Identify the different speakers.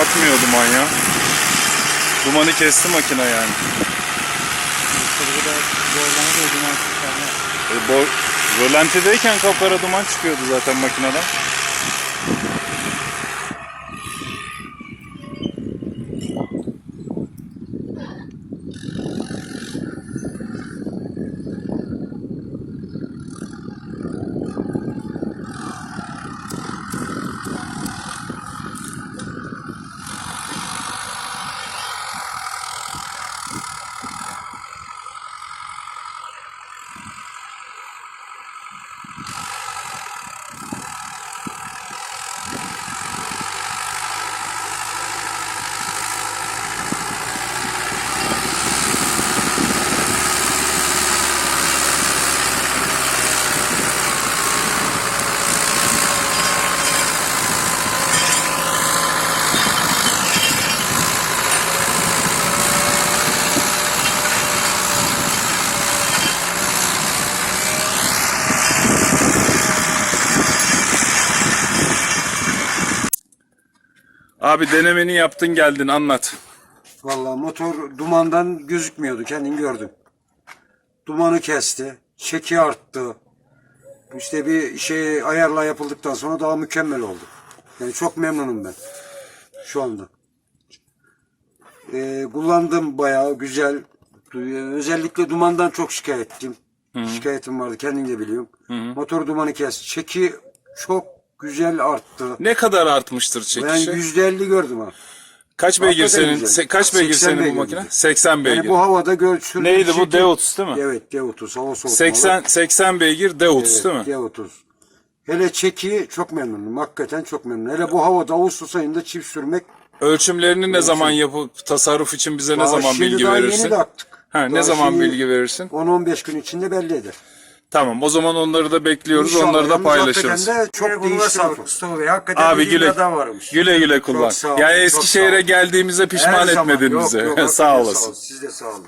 Speaker 1: atmıyor duman ya. Dumanı kesti makine yani. E, bo rölantideyken kapkara duman çıkıyordu zaten makineden. Abi denemeni yaptın geldin anlat.
Speaker 2: Vallahi motor dumandan gözükmüyordu kendin gördün. Dumanı kesti, çeki arttı. İşte bir şey ayarla yapıldıktan sonra daha mükemmel oldu. Yani çok memnunum ben şu anda. Ee, kullandım bayağı güzel. Özellikle dumandan çok şikayet ettim. Şikayetim vardı kendin de biliyorum. Motor dumanı kesti. Çeki çok güzel arttı.
Speaker 1: Ne kadar artmıştır
Speaker 2: Ben
Speaker 1: çekişi?
Speaker 2: yüzde elli gördüm ha.
Speaker 1: Kaç beygir
Speaker 2: Hakikaten
Speaker 1: senin?
Speaker 2: güzel.
Speaker 1: se- kaç beygir
Speaker 2: 80
Speaker 1: senin bu
Speaker 2: beygir
Speaker 1: makine?
Speaker 2: güzel.
Speaker 1: 80 beygir.
Speaker 2: Yani bu havada gör sürdüğü
Speaker 1: Neydi bu?
Speaker 2: şekil-
Speaker 1: D30 değil mi?
Speaker 2: Evet D30 hava soğutmalı.
Speaker 1: 80 80 beygir D30 değil mi?
Speaker 2: D30. Hele çeki çok memnunum. Hakikaten çok memnunum. Hele bu havada Ağustos ayında çift sürmek.
Speaker 1: Ölçümlerini ne zaman yapıp tasarruf için bize ne
Speaker 2: Daha
Speaker 1: zaman
Speaker 2: şimdi
Speaker 1: bilgi
Speaker 2: daha
Speaker 1: verirsin?
Speaker 2: Yeni de attık.
Speaker 1: Ha, ne
Speaker 2: Daha
Speaker 1: zaman
Speaker 2: şimdi
Speaker 1: bilgi verirsin?
Speaker 2: 10-15 gün içinde belli eder.
Speaker 1: Tamam o zaman onları da bekliyoruz.
Speaker 2: İnşallah.
Speaker 1: onları da paylaşırız.
Speaker 2: de çok değişti. Mustafa Bey. Hakikaten
Speaker 1: Abi güle
Speaker 2: varmış.
Speaker 1: güle güle kullan.
Speaker 2: Çok sağ olun,
Speaker 1: Yani
Speaker 2: çok
Speaker 1: Eskişehir'e geldiğimize pişman
Speaker 2: Her zaman.
Speaker 1: etmedin
Speaker 2: Yok,
Speaker 1: bizi.
Speaker 2: yok,
Speaker 1: sağ olasın.
Speaker 2: Siz de sağ olun.